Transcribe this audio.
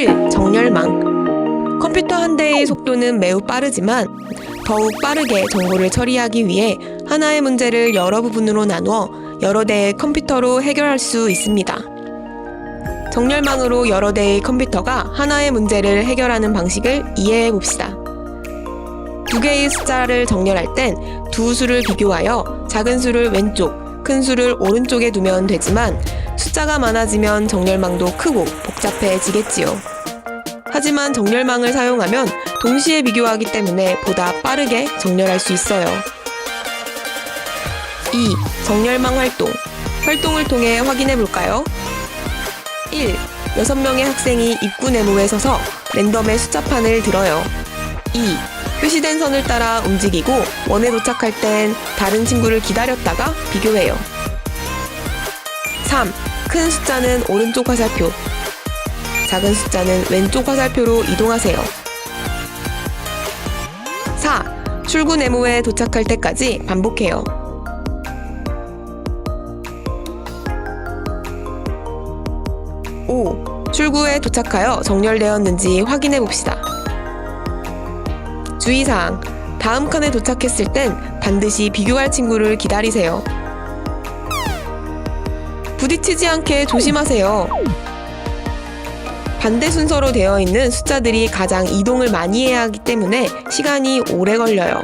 1. 정렬망. 컴퓨터 한 대의 속도는 매우 빠르지만 더욱 빠르게 정보를 처리하기 위해 하나의 문제를 여러 부분으로 나누어 여러 대의 컴퓨터로 해결할 수 있습니다. 정렬망으로 여러 대의 컴퓨터가 하나의 문제를 해결하는 방식을 이해해 봅시다. 두 개의 숫자를 정렬할 땐 두 수를 비교하여 작은 수를 왼쪽, 큰 수를 오른쪽에 두면 되지만 숫자가 많아지면 정렬망도 크고 복잡해지겠지요. 하지만 정렬망을 사용하면 동시에 비교하기 때문에 보다 빠르게 정렬할 수 있어요. 2. 정렬망 활동. 활동을 통해 확인해 볼까요? 1. 6명의 학생이 입구 네모에 서서 랜덤의 숫자판을 들어요. 2. 표시된 선을 따라 움직이고 원에 도착할 땐 다른 친구를 기다렸다가 비교해요. 3. 큰 숫자는 오른쪽 화살표, 작은 숫자는 왼쪽 화살표로 이동하세요. 4. 출구 네모에 도착할 때까지 반복해요. 5. 출구에 도착하여 정렬되었는지 확인해 봅시다. 주의사항. 다음 칸에 도착했을 땐 반드시 비교할 친구를 기다리세요. 부딪히지 않게 조심하세요. 반대 순서로 되어 있는 숫자들이 가장 이동을 많이 해야 하기 때문에 시간이 오래 걸려요.